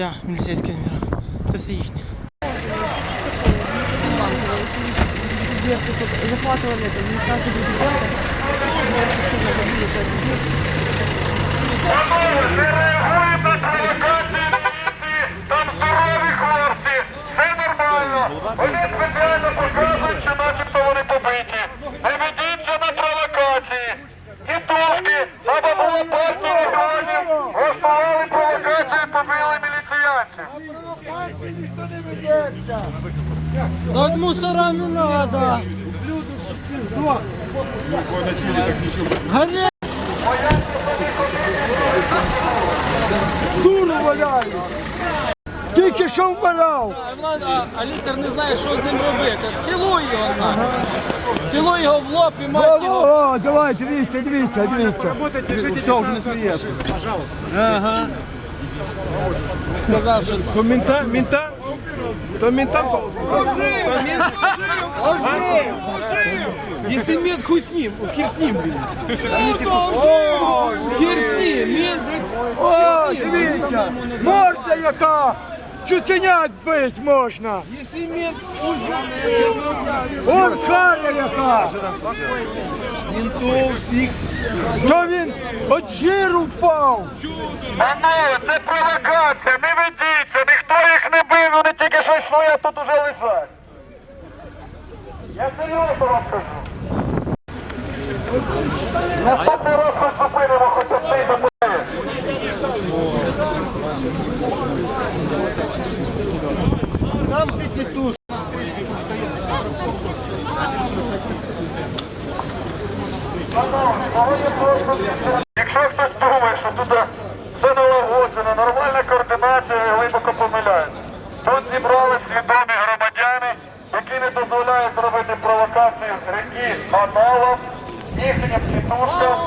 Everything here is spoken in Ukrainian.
Да, міліцейські номера. Це все їхнє. захватывали это, не каждый ребенок. Не реагуємо на провокації міліції, там здорові хлопці, все нормально. От мусора не надо. Гони! Дуру валяють. Тільки що вмирав. А, а лікар не знає, що з ним робити. Цілуй його нахуй. Цілуй його в лоб і мать О, його. о, давай, дивіться, дивіться, дивіться. Сказав, що це. Мента, мента? То мента? Если мент, хуй с ним, хер с ним, блин. Хер с ним, мент. О, дивіться, морда яка. Цуценят бить можна. Если мент, Он кара яка. Ментов всіх. То він от жиру впав. Панове, це провокація, не ведіться, ніхто їх не бив, вони тільки що йшли, а тут уже лежать. Я серйозно вам кажу. Наступний раз хоч зупинимо, хоч одне запитає. Якщо хтось думає, що тут все налагоджено, нормальна координація, глибоко помиляється. Тут зібрали свідомі громадяни, які не дозволяють зробити провокацію реки Анала, їхнім тітушкам,